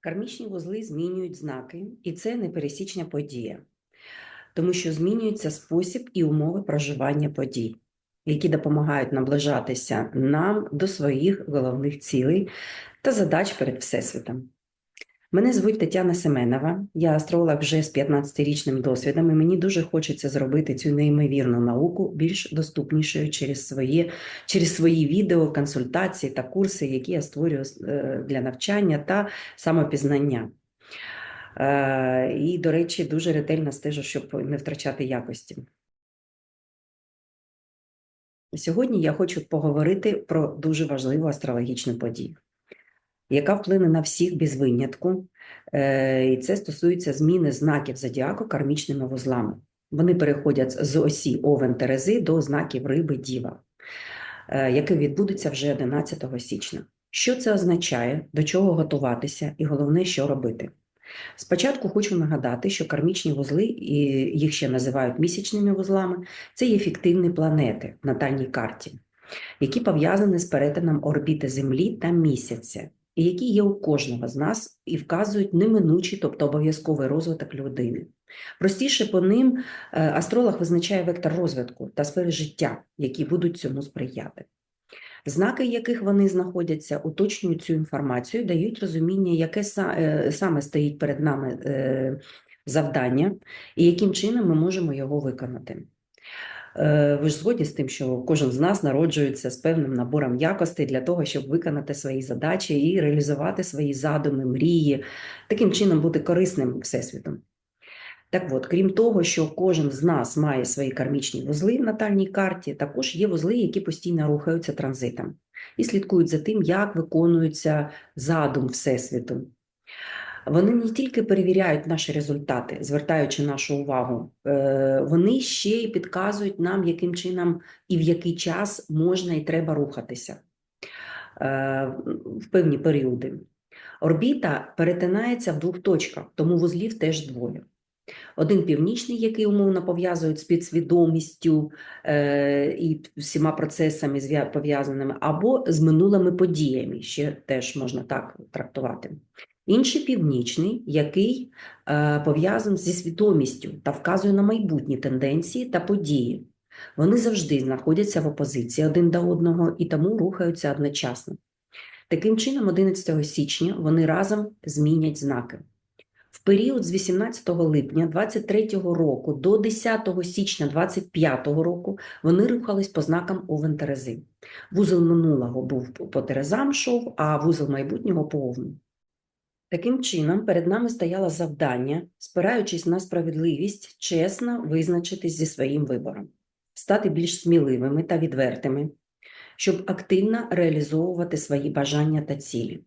Кармічні вузли змінюють знаки, і це непересічна подія, тому що змінюється спосіб і умови проживання подій, які допомагають наближатися нам до своїх головних цілей та задач перед Всесвітом. Мене звуть Тетяна Семенова, я астролог вже з 15-річним досвідом, і мені дуже хочеться зробити цю неймовірну науку більш доступнішою через свої, через свої відео, консультації та курси, які я створюю е, для навчання та самопізнання. Е, І, до речі, дуже ретельно стежу, щоб не втрачати якості. Сьогодні я хочу поговорити про дуже важливу астрологічну подію, яка вплине на всіх без винятку, Е, і це стосується зміни знаків зодіаку кармічними вузлами. Вони переходять з осі Овен Терези до знаків Риби Діва, е, яке відбудеться вже 11 січня. Що це означає, до чого готуватися, і головне, що робити? Спочатку хочу нагадати, що кармічні вузли, і їх ще називають місячними вузлами, це є фіктивні планети в натальній карті, які пов'язані з перетином орбіти Землі та місяця, які є у кожного з нас і вказують неминучий, тобто обов'язковий розвиток людини. Простіше по ним е, астролог визначає вектор розвитку та сфери життя, які будуть цьому сприяти. Знаки, яких вони знаходяться, уточнюють цю інформацію, дають розуміння, яке е, саме стоїть перед нами е, завдання, і яким чином ми можемо його виконати. Е, Ви ж згодні з тим, що кожен з нас народжується з певним набором якостей для того, щоб виконати свої задачі і реалізувати свої задуми, мрії, таким чином бути корисним всесвітом. Так от, крім того, що кожен з нас має свої кармічні вузли в натальній карті, також є вузли, які постійно рухаються транзитом і слідкують за тим, як виконується задум Всесвіту. Вони не тільки перевіряють наші результати, звертаючи нашу увагу, е, вони ще й підказують нам, яким чином і в який час можна і треба рухатися е, в певні періоди. Орбіта перетинається в двох точках, тому вузлів теж двоє. Один північний, який умовно пов'язують з підсвідомістю е, і всіма процесами пов'язаними, або з минулими подіями, ще теж можна так трактувати. Інший північний, який е, пов'язаний зі свідомістю та вказує на майбутні тенденції та події. Вони завжди знаходяться в опозиції один до одного і тому рухаються одночасно. Таким чином, 11 січня вони разом змінять знаки. В період з 18 липня 23 року до 10 січня 25 року вони рухались по знакам Овен Терези. Вузол минулого був по Терезам шов, а вузол майбутнього по Овну. Таким чином, перед нами стояло завдання, спираючись на справедливість, чесно визначитись зі своїм вибором, стати більш сміливими та відвертими, щоб активно реалізовувати свої бажання та цілі,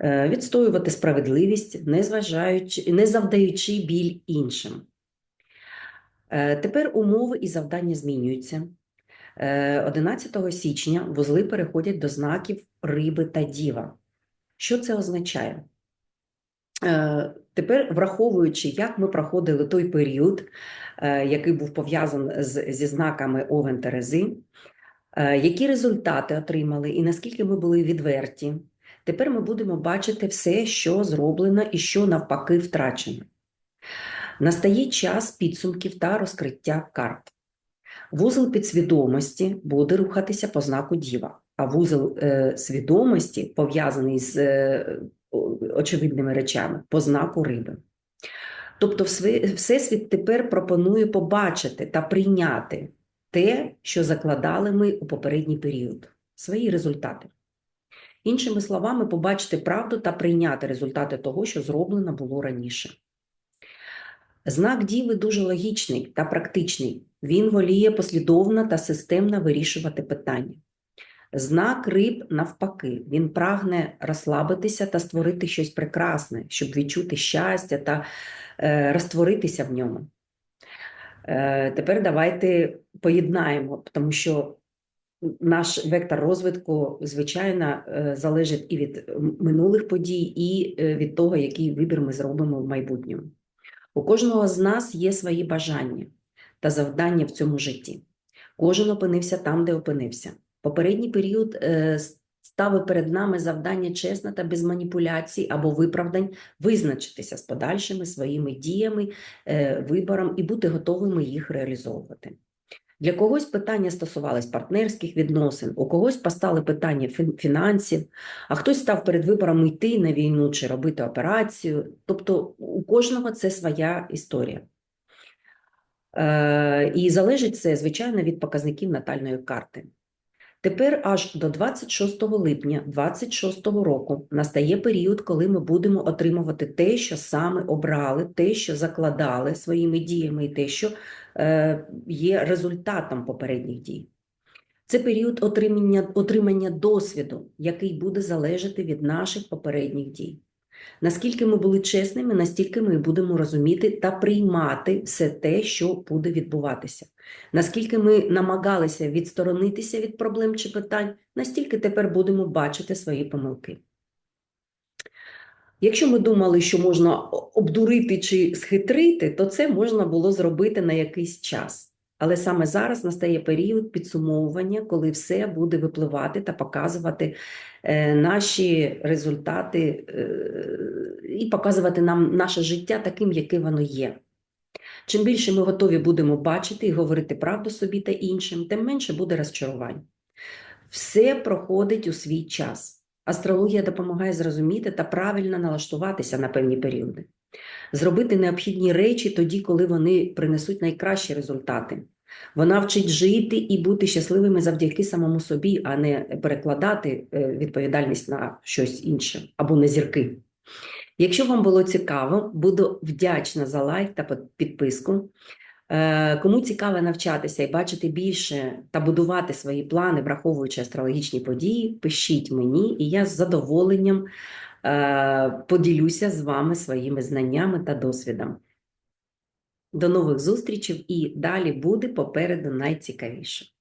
Е, відстоювати справедливість, не, зважаючи, не завдаючи біль іншим. Е, Тепер умови і завдання змінюються. Е, 11 січня вузли переходять до знаків риби та діва. Що це означає? Е, Тепер, враховуючи, як ми проходили той період, е, який був пов'язаний зі знаками Овен Терези, е, які результати отримали і наскільки ми були відверті, тепер ми будемо бачити все, що зроблено і що навпаки втрачено. Настає час підсумків та розкриття карт. Вузол підсвідомості буде рухатися по знаку діва, а вузол е, свідомості, пов'язаний з е, очевидними речами, по знаку риби. Тобто, Всесвіт тепер пропонує побачити та прийняти те, що закладали ми у попередній період, свої результати. Іншими словами, побачити правду та прийняти результати того, що зроблено було раніше. Знак Діви дуже логічний та практичний. Він воліє послідовно та системно вирішувати питання. Знак риб навпаки, він прагне розслабитися та створити щось прекрасне, щоб відчути щастя та е, розтворитися в ньому. Е, тепер давайте поєднаємо, тому що наш вектор розвитку, звичайно, е, залежить і від минулих подій, і е, від того, який вибір ми зробимо в майбутньому. У кожного з нас є свої бажання та завдання в цьому житті. Кожен опинився там, де опинився. Попередній період е, с- ставить перед нами завдання чесно та без маніпуляцій або виправдань визначитися з подальшими своїми діями, е, вибором і бути готовими їх реалізовувати. Для когось питання стосувались партнерських відносин, у когось постали питання фінансів, а хтось став перед вибором йти на війну чи робити операцію. Тобто у кожного це своя історія. Е, І залежить це, звичайно, від показників натальної карти. Тепер аж до 26 липня 26 року настає період, коли ми будемо отримувати те, що саме обрали, те, що закладали своїми діями, і те, що е, є результатом попередніх дій. Це період отримання, отримання досвіду, який буде залежати від наших попередніх дій. Наскільки ми були чесними, настільки ми будемо розуміти та приймати все те, що буде відбуватися. Наскільки ми намагалися відсторонитися від проблем чи питань, настільки тепер будемо бачити свої помилки. Якщо ми думали, що можна обдурити чи схитрити, то це можна було зробити на якийсь час. Але саме зараз настає період підсумовування, коли все буде випливати та показувати е, наші результати е, і показувати нам наше життя таким, яке воно є. Чим більше ми готові будемо бачити і говорити правду собі та іншим, тим менше буде розчарувань. Все проходить у свій час. Астрологія допомагає зрозуміти та правильно налаштуватися на певні періоди, зробити необхідні речі тоді, коли вони принесуть найкращі результати. Вона вчить жити і бути щасливими завдяки самому собі, а не перекладати е, відповідальність на щось інше або на зірки. Якщо вам було цікаво, буду вдячна за лайк та підписку. Е, Кому цікаво навчатися і бачити більше та будувати свої плани, враховуючи астрологічні події, пишіть мені, і я з задоволенням е, поділюся з вами своїми знаннями та досвідом. До нових зустрічей і далі буде попереду найцікавіше.